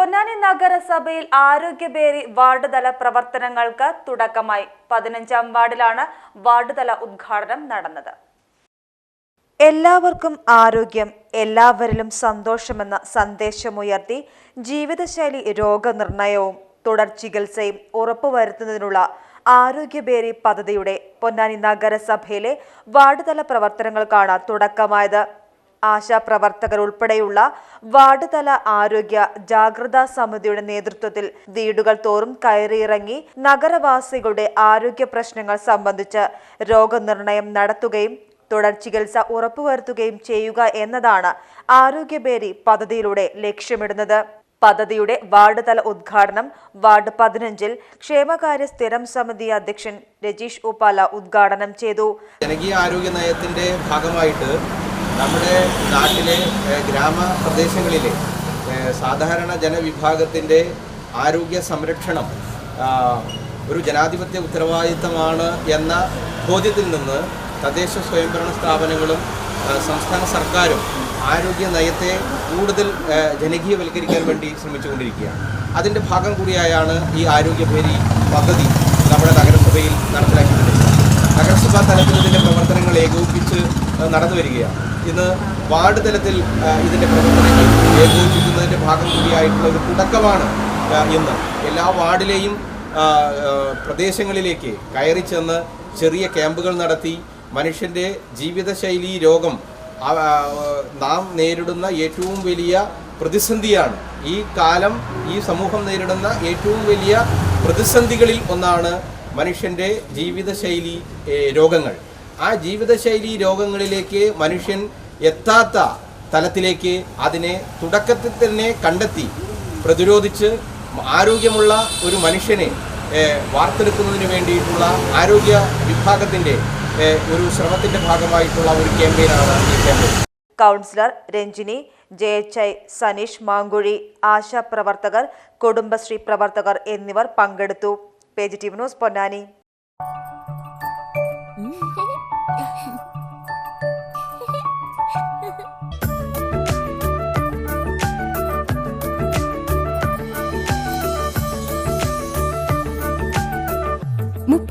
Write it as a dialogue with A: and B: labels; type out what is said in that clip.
A: പൊന്നാനി നഗരസഭയിൽ ആരോഗ്യബേരി വാർഡ് തല പ്രവർത്തനങ്ങൾക്ക് തുടക്കമായി. പതിനഞ്ചാം വാർഡിലാണ് വാർഡ് തല ഉദ്ഘാടനം നടന്നത്. എല്ലാവർക്കും ആരോഗ്യം എല്ലാവരിലും സന്തോഷമെന്ന സന്ദേശമുയർത്തി ജീവിതശൈലി രോഗനിർണയവും തുടർ ചികിത്സയും ഉറപ്പുവരുത്തുന്നതിനുള്ള ആരോഗ്യബേരി പദ്ധതിയുടെ പൊന്നാനി നഗരസഭയിലെ വാർഡ് തല പ്രവർത്തനങ്ങൾക്കാണ് തുടക്കമായത്. ആശാപ്രവർത്തകർ ഉൾപ്പെടെയുള്ള വാർഡ് തല ആരോഗ്യ ജാഗ്രതാ സമിതിയുടെ നേതൃത്വത്തിൽ വീടുകൾ തോറും കയറിയിറങ്ങി നഗരവാസികളുടെ ആരോഗ്യ പ്രശ്നങ്ങൾ സംബന്ധിച്ച് രോഗനിർണയം നടത്തുകയും തുടർ ചികിത്സ ഉറപ്പുവരുത്തുകയും ചെയ്യുക എന്നതാണ് ആരോഗ്യബേരി പദ്ധതിയിലൂടെ ലക്ഷ്യമിടുന്നത്. പദ്ധതിയുടെ വാർഡ് തല ഉദ്ഘാടനം വാർഡ് പതിനഞ്ചിൽ ക്ഷേമകാര്യ സ്ഥിരം സമിതി അധ്യക്ഷൻ രജീഷ് ഉപാല ഉദ്ഘാടനം ചെയ്തു.
B: ജനകീയ ആരോഗ്യ നയത്തിന്റെ ഭാഗമായിട്ട് നമ്മുടെ നാട്ടിലെ ഗ്രാമപ്രദേശങ്ങളിലെ സാധാരണ ജനവിഭാഗത്തിന്റെ ആരോഗ്യ സംരക്ഷണം ഒരു ജനാധിപത്യ ഉത്തരവാദിത്തമാണ് എന്ന ബോധ്യത്തിൽ നിന്ന് തദ്ദേശ സ്വയംഭരണ സ്ഥാപനങ്ങളും സംസ്ഥാന സർക്കാരും ആരോഗ്യ നയത്തെ കൂടുതൽ ജനകീയവൽക്കരിക്കാൻ വേണ്ടി ശ്രമിച്ചുകൊണ്ടിരിക്കുകയാണ്. അതിന്റെ ഭാഗം കൂടിയായാണ് ഈ ആരോഗ്യഭേരി പദ്ധതി നമ്മുടെ നഗരസഭയിൽ നടപ്പിലാക്കിയിട്ടുള്ളത് നഗരസഭാ തലത്തിൽ ഇതിന്റെ പ്രവർത്തനങ്ങൾ നടന്നു വരികയാണ്. ഇന്ന് വാർഡ് തലത്തിൽ ഇതിന്റെ പ്രവർത്തനങ്ങൾ ഏകോപിപ്പിക്കുന്നതിന്റെ ഭാഗം കൂടിയായിട്ടുള്ള ഒരു തുടക്കമാണ് ഇന്ന്. എല്ലാ വാർഡിലെയും പ്രദേശങ്ങളിലേക്ക് കയറി ചെന്ന് ചെറിയ ക്യാമ്പുകൾ നടത്തി മനുഷ്യന്റെ ജീവിതശൈലി രോഗം നാം നേരിടുന്ന ഏറ്റവും വലിയ പ്രതിസന്ധിയാണ്. ഈ കാലം ഈ സമൂഹം നേരിടുന്ന ഏറ്റവും വലിയ പ്രതിസന്ധികളിൽ ഒന്നാണ് മനുഷ്യന്റെ ജീവിതശൈലി രോഗങ്ങൾ. ആ ജീവിതശൈലി രോഗങ്ങളിലേക്ക് മനുഷ്യൻ എത്താത്ത തലത്തിലേക്ക് അതിനെ തുടക്കത്തിൽ തന്നെ കണ്ടെത്തി പ്രതിരോധിച്ച് ആരോഗ്യമുള്ള ഒരു മനുഷ്യനെ വാർത്തെടുക്കുന്നതിന് വേണ്ടിയിട്ടുള്ള ആരോഗ്യ വിഭാഗത്തിന്റെ ഒരു ശ്രമത്തിന്റെ ഭാഗമായിട്ടുള്ള ഒരു ക്യാമ്പയിനാണ് ഈ ക്യാമ്പയിൻ.
A: കൗൺസിലർ രഞ്ജിനി ജയച്ചൈ സനീഷ് മാങ്കുഴി ആശാ പ്രവർത്തകർ കുടുംബശ്രീ പ്രവർത്തകർ എന്നിവർ പങ്കെടുത്തു. Page T news Ponnani.